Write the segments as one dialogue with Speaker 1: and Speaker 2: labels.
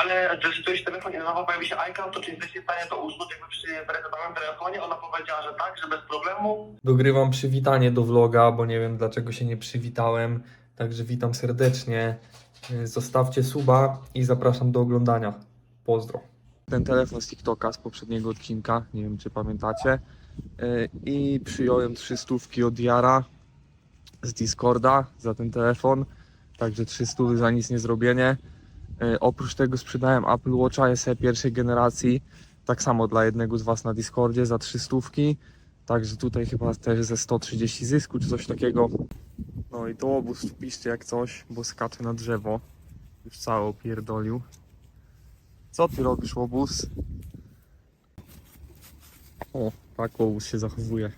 Speaker 1: ale zrezygnujesz telefon i na nowo pojawi się iCloud, to czy jesteście w stanie to usunąć jakby przy zresetowanym telefonie? Ona powiedziała, że tak, że bez problemu.
Speaker 2: Dogrywam przywitanie do vloga, bo nie wiem dlaczego się nie przywitałem. Także witam serdecznie. Y, Zostawcie suba i zapraszam do oglądania. Pozdro. Ten telefon z TikToka z poprzedniego odcinka, nie wiem czy pamiętacie. Y, I przyjąłem trzy stówki od Jara z Discorda za ten telefon. Także trzy stówy za nic nie zrobienie. Y, Oprócz tego sprzedałem Apple Watcha SE pierwszej generacji. Tak samo dla jednego z Was na Discordzie za trzy stówki. Także tutaj chyba też ze 130 zysku czy coś takiego. No i to obóz wpiszcie jak coś, bo skacze na drzewo. Już cały opierdolił. Co ty robisz łobuz? O, tak łobuz się zachowuje.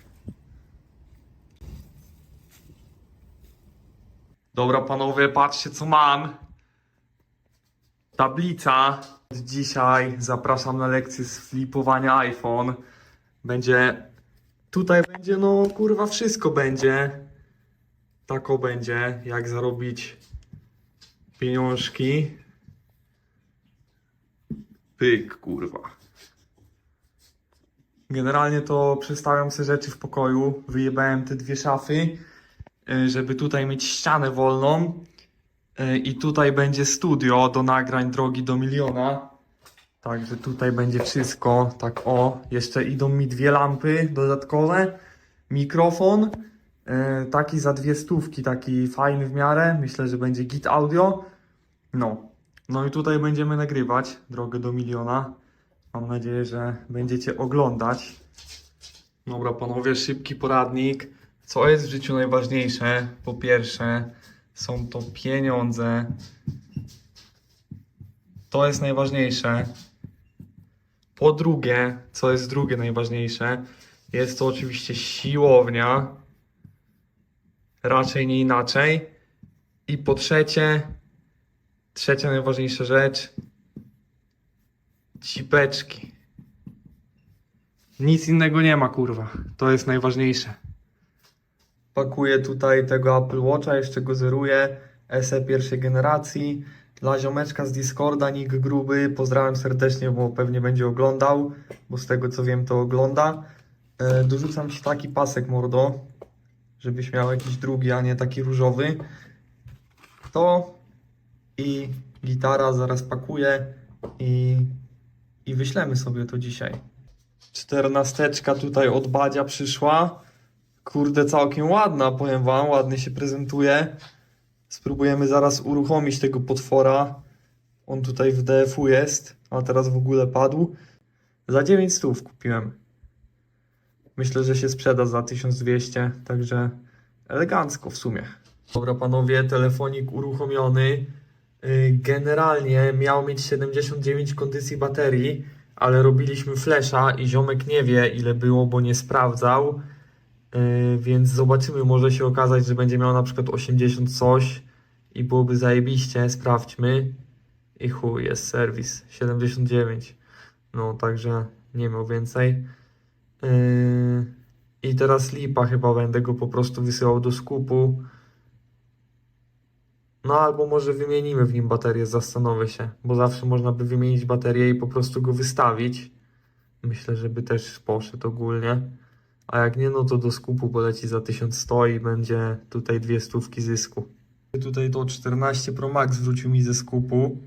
Speaker 2: Dobra panowie, patrzcie co mam. Tablica. Dzisiaj zapraszam na lekcję z flipowania iPhone. Będzie Tutaj będzie, no kurwa, wszystko będzie. Tako będzie, jak zarobić pieniążki. Pyk, kurwa. Generalnie to przestawiam sobie rzeczy w pokoju. Wyjebałem te dwie szafy, y, żeby tutaj mieć ścianę wolną. Y, I tutaj będzie studio do nagrań drogi do miliona. Także tutaj będzie wszystko, tak o, jeszcze idą mi dwie lampy dodatkowe, mikrofon, e, taki za dwie stówki, taki fajny w miarę, myślę, że będzie git audio, no, no i tutaj będziemy nagrywać drogę do miliona, mam nadzieję, że będziecie oglądać. Dobra panowie, szybki poradnik, co jest w życiu najważniejsze? Po pierwsze, są to pieniądze, to jest najważniejsze. Po drugie, co jest drugie najważniejsze, jest to oczywiście siłownia. Raczej nie inaczej. I po trzecie, trzecia najważniejsza rzecz, cipeczki. Nic innego nie ma, kurwa. To jest najważniejsze. Pakuję tutaj tego Apple Watcha, jeszcze go zeruję. SE pierwszej generacji. Dla ziomeczka z Discorda, Nick Gruby, pozdrawiam serdecznie, bo pewnie będzie oglądał, bo z tego co wiem to ogląda. E, dorzucam Ci taki pasek, mordo, żebyś miał jakiś drugi, a nie taki różowy. To i gitara zaraz pakuję i, i wyślemy sobie to dzisiaj. Czternasteczka tutaj od Badzia przyszła. Kurde, całkiem ładna, powiem Wam, ładnie się prezentuje. Spróbujemy zaraz uruchomić tego potwora. On tutaj w DF-u jest, a teraz w ogóle padł. Za 9 stów kupiłem. Myślę, że się sprzeda za 1200, także elegancko w sumie. Dobra panowie, telefonik uruchomiony. Yy, Generalnie miał mieć 79 kondycji baterii, ale robiliśmy flesza i ziomek nie wie ile było, bo nie sprawdzał. Yy, więc zobaczymy, może się okazać, że będzie miał na przykład 80 coś i byłoby zajebiście, sprawdźmy. I chuj, jest serwis 79. No, także nie miał więcej. Yy, I teraz lipa chyba będę go po prostu wysyłał do skupu. No albo może wymienimy w nim baterię, zastanowię się, bo zawsze można by wymienić baterię i po prostu go wystawić. Myślę, żeby też poszedł ogólnie. A jak nie, no to do skupu poleci za 1100 i będzie tutaj dwie stówki zysku. Tutaj to 14 Pro Max wrócił mi ze skupu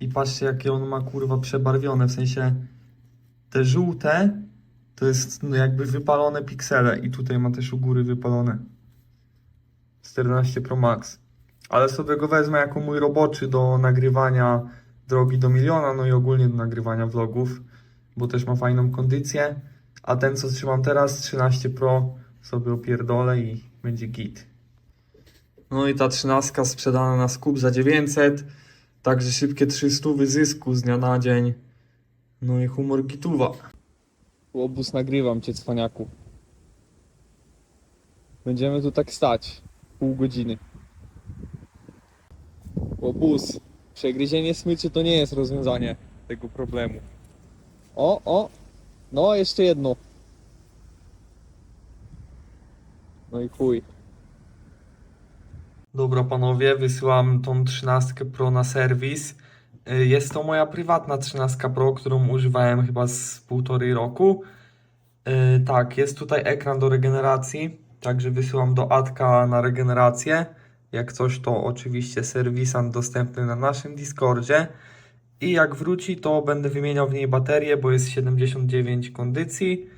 Speaker 2: i patrzcie jakie on ma kurwa przebarwione, w sensie te żółte to jest no jakby wypalone piksele i tutaj ma też u góry wypalone 14 Pro Max. Ale sobie go wezmę jako mój roboczy do nagrywania drogi do miliona, no i ogólnie do nagrywania vlogów, bo też ma fajną kondycję. A ten co trzymam teraz, 13 Pro, sobie opierdolę i będzie git. No i ta 13 sprzedana na skup za 900, także szybkie 300 zysku z dnia na dzień. No i humor gituwa. Łobuz nagrywam cię, cwaniaku. Będziemy tu tak stać. Pół godziny. Łobuz. Przegryzienie smyczy to nie jest rozwiązanie tego problemu. O, o. No, jeszcze jedno. No i chuj. Dobra panowie, wysyłam tą 13 Pro na serwis. Y, Jest to moja prywatna 13 Pro, którą używałem chyba z półtorej roku. Y, Tak, jest tutaj ekran do regeneracji, także wysyłam do Atka na regenerację. Jak coś, to oczywiście serwisant dostępny na naszym Discordzie. I jak wróci, to będę wymieniał w niej baterię, bo jest 79 kondycji.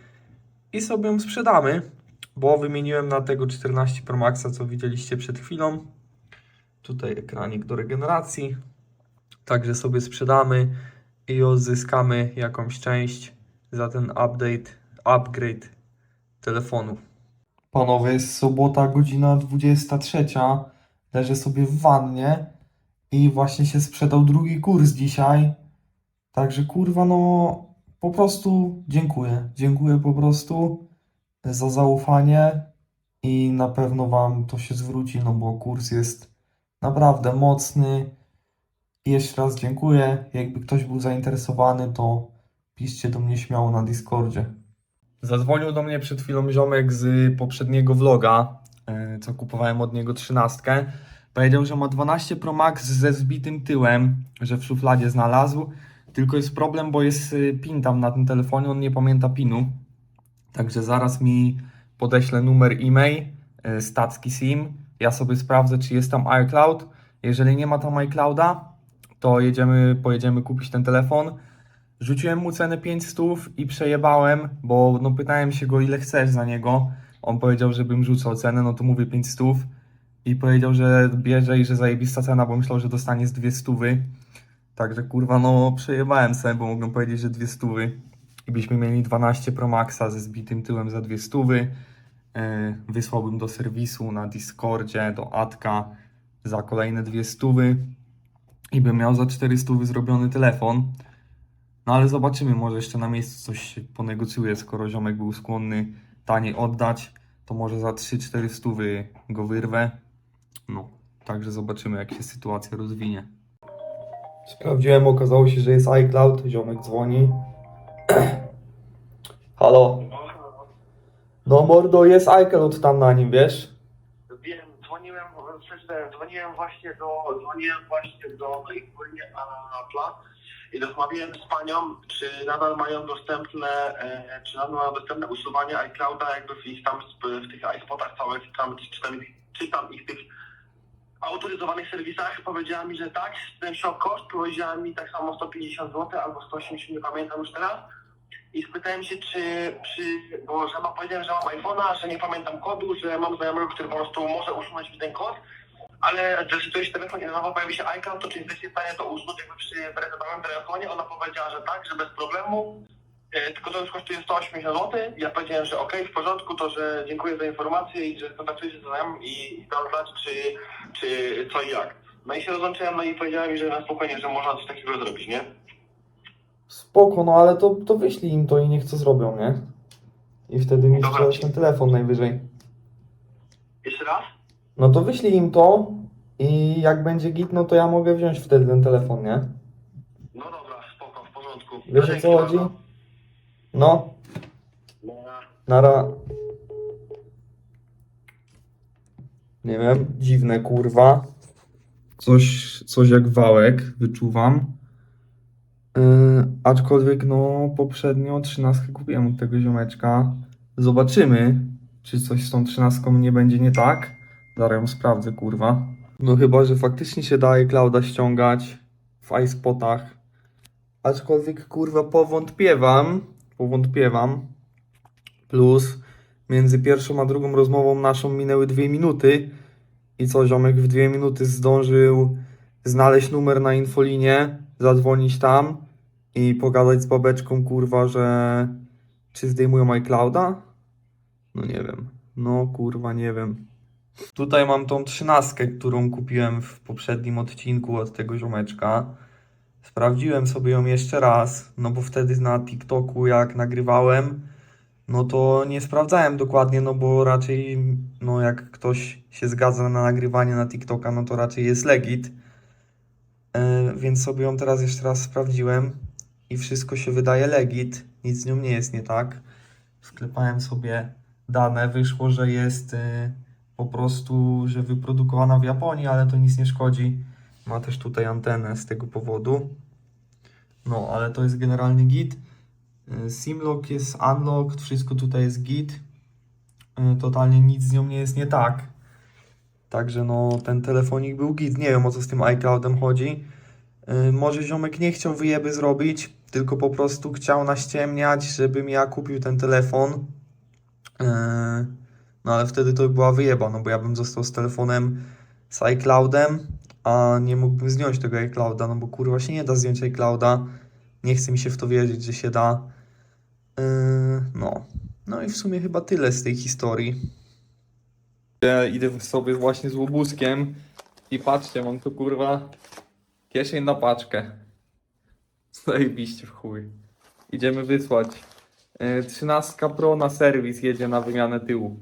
Speaker 2: I sobie ją sprzedamy, bo wymieniłem na tego 14 Pro Maxa, co widzieliście przed chwilą. Tutaj ekranik do regeneracji. Także sobie sprzedamy i odzyskamy jakąś część za ten update, upgrade telefonu. Panowie, jest sobota, godzina 23. Leżę sobie w wannie i właśnie się sprzedał drugi kurs dzisiaj. Także kurwa, no po prostu dziękuję. Dziękuję po prostu za zaufanie i na pewno Wam to się zwróci, no bo kurs jest naprawdę mocny. I jeszcze raz dziękuję. Jakby ktoś był zainteresowany, to piszcie do mnie śmiało na Discordzie. Zadzwonił do mnie przed chwilą ziomek z poprzedniego vloga, e, co kupowałem od niego trzynastkę. Powiedział, że ma 12 Pro Max ze zbitym tyłem, że w szufladzie znalazł. Tylko jest problem, bo jest y, pin tam na tym telefonie, on nie pamięta pinu. Także zaraz mi podeślę numer e-mail, y, stacki SIM. Ja sobie sprawdzę, czy jest tam iCloud. Jeżeli nie ma tam iClouda, to jedziemy, pojedziemy kupić ten telefon. Rzuciłem mu cenę 500 i przejebałem, bo no pytałem się go ile chcesz za niego. On powiedział, żebym rzucał cenę, no to mówię 500 i powiedział, że bierze i że zajebista cena, bo myślał, że dostanie z dwie stówy. Także kurwa, no przejebałem sobie, bo mogłem powiedzieć, że dwie stówy. I byśmy mieli 12 Pro Maxa ze zbitym tyłem za dwie stówy. Yy, wysłałbym do serwisu na Discordzie, do Atka za kolejne dwie stówy i bym miał za 4 stówy zrobiony telefon. No ale zobaczymy, może jeszcze na miejscu coś się ponegocjuje, skoro ziomek był skłonny taniej oddać, to może za 3-4 stówy go wyrwę. No, także zobaczymy, jak się sytuacja rozwinie. Sprawdziłem, okazało się, że jest iCloud, ziomek dzwoni. Halo. No mordo, jest iCloud tam na nim, wiesz?
Speaker 1: Wiem, dzwoniłem, przeczytałem, dzwoniłem właśnie do, dzwoniłem właśnie do ich Apple'a i rozmawiałem z panią, czy nadal mają dostępne, e, czy nadal mają dostępne usuwanie iClouda jakby w ich tam, w tych iSpotach całych, tam, czy tam, czy tam ich tych autoryzowanych serwisach. Powiedziała mi, że tak, ten szok koszt, powiedziała mi tak samo 150 zł albo 180, nie pamiętam już teraz. I spytałem się, czy, czy bo że powiedziałem, że mam iPhone'a, że nie pamiętam kodu, że mam znajomego, który po prostu może usunąć mi ten kod, ale że jeśli ktoś telefon i na nowo pojawi się iCloud, to czy jesteście w stanie to usunąć jakby przy wyrejestrowaniu telefonie? Ona powiedziała, że tak, że bez problemu, tylko to już kosztuje 180 zł. Ja powiedziałem, że okej, w porządku, to że dziękuję za informację i że kontaktuję się z znajomym i, dam znać, czy, czy co i jak. No i się rozłączyłem, no i powiedziała mi, że na spokojnie, że można coś takiego zrobić, nie?
Speaker 2: Spoko, no ale to, to wyślij im to i niech co zrobią, nie? I wtedy mi sprzedać ten telefon najwyżej.
Speaker 1: Jeszcze raz?
Speaker 2: No to wyślij im to i jak będzie git, no to ja mogę wziąć wtedy ten telefon, nie?
Speaker 1: No dobra, spoko, w porządku.
Speaker 2: Wiesz o co chodzi? No, nara... Nie wiem, dziwne kurwa. Coś, coś jak wałek wyczuwam. Yy, aczkolwiek no poprzednio trzynastkę kupiłem od tego ziomeczka. Zobaczymy, czy coś z tą trzynastką nie będzie nie tak. Zaraz ją sprawdzę, kurwa. No chyba, że faktycznie się daje clouda ściągać w iSpotach. Aczkolwiek kurwa powątpiewam, powątpiewam. Plus między pierwszą a drugą rozmową naszą minęły dwie minuty. I co, ziomek w dwie minuty zdążył znaleźć numer na infolinie, zadzwonić tam i pogadać z babeczką, kurwa, że czy zdejmują iClouda? No nie wiem. No kurwa, nie wiem. Tutaj mam tą trzynastkę, którą kupiłem w poprzednim odcinku od tego ziomeczka. Sprawdziłem sobie ją jeszcze raz, no bo wtedy na TikToku jak nagrywałem, no to nie sprawdzałem dokładnie, no bo raczej, no jak ktoś się zgadza na nagrywanie na TikToka, no to raczej jest legit. E, więc sobie ją teraz jeszcze raz sprawdziłem i wszystko się wydaje legit, nic z nią nie jest nie tak. Sklepałem sobie dane, wyszło, że jest e, po prostu, że wyprodukowana w Japonii, ale to nic nie szkodzi. Ma też tutaj antenę z tego powodu. No, ale to jest generalny git. Y, Simlock jest unlocked, wszystko tutaj jest git. Y, Totalnie nic z nią nie jest nie tak. Także no, ten telefonik był git. Nie wiem o co z tym iCloudem chodzi. Y, Może ziomek nie chciał wyjeby zrobić, tylko po prostu chciał naściemniać, żebym ja kupił ten telefon. No ale wtedy to by była wyjeba, no bo ja bym został z telefonem z iCloudem, a nie mógłbym zdjąć tego iClouda, no bo kurwa się nie da zdjąć iClouda. Nie chce mi się w to wierzyć, że się da. Yy, No. No i w sumie chyba tyle z tej historii. Ja idę sobie właśnie z łobuzkiem i patrzcie, mam tu kurwa kieszeń na paczkę. Zajebiście w chuj. Idziemy wysłać. Yy, 13 Pro na serwis jedzie na wymianę tyłu.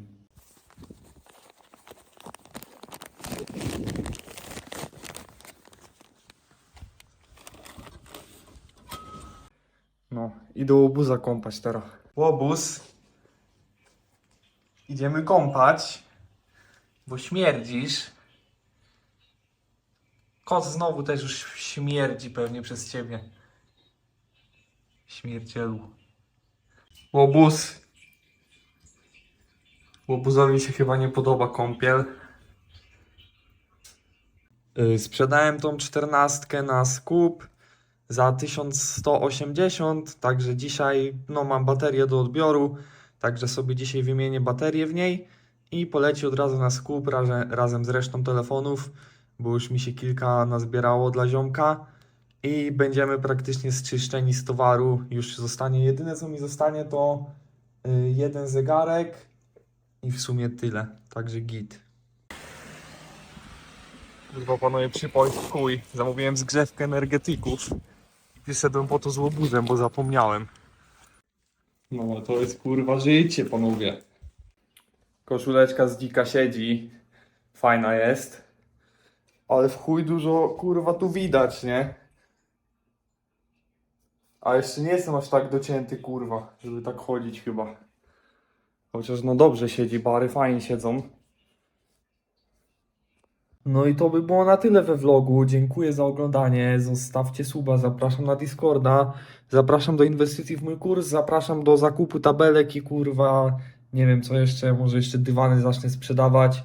Speaker 2: Idę łobuza kąpać teraz. Łobuz. Idziemy kąpać, bo śmierdzisz. Kot znowu też już śmierdzi pewnie przez ciebie. Śmierdzielu. Łobuz. Łobuzowi się chyba nie podoba kąpiel. Yy, Sprzedałem tą czternastkę na skup za 1180, także dzisiaj no, mam baterię do odbioru, także sobie dzisiaj wymienię baterię w niej i poleci od razu na skup razem, z resztą telefonów, bo już mi się kilka nazbierało dla ziomka i będziemy praktycznie zczyszczeni z towaru. Już zostanie, jedyne co mi zostanie to y, jeden zegarek i w sumie tyle, także git. Kurwa panowie przypoj w chuj, zamówiłem zgrzewkę energetyków wyszedłem po to z łobuzem, bo zapomniałem. No to jest kurwa życie panowie. Koszuleczka z dzika siedzi, fajna jest. Ale w chuj dużo kurwa tu widać, nie? A jeszcze nie jestem aż tak docięty kurwa, żeby tak chodzić chyba. Chociaż no dobrze siedzi, bary fajnie siedzą. No i to by było na tyle we vlogu. Dziękuję za oglądanie. Zostawcie suba, zapraszam na Discorda, zapraszam do inwestycji w mój kurs, zapraszam do zakupu tabelek i kurwa, nie wiem co jeszcze, może jeszcze dywany zacznę sprzedawać.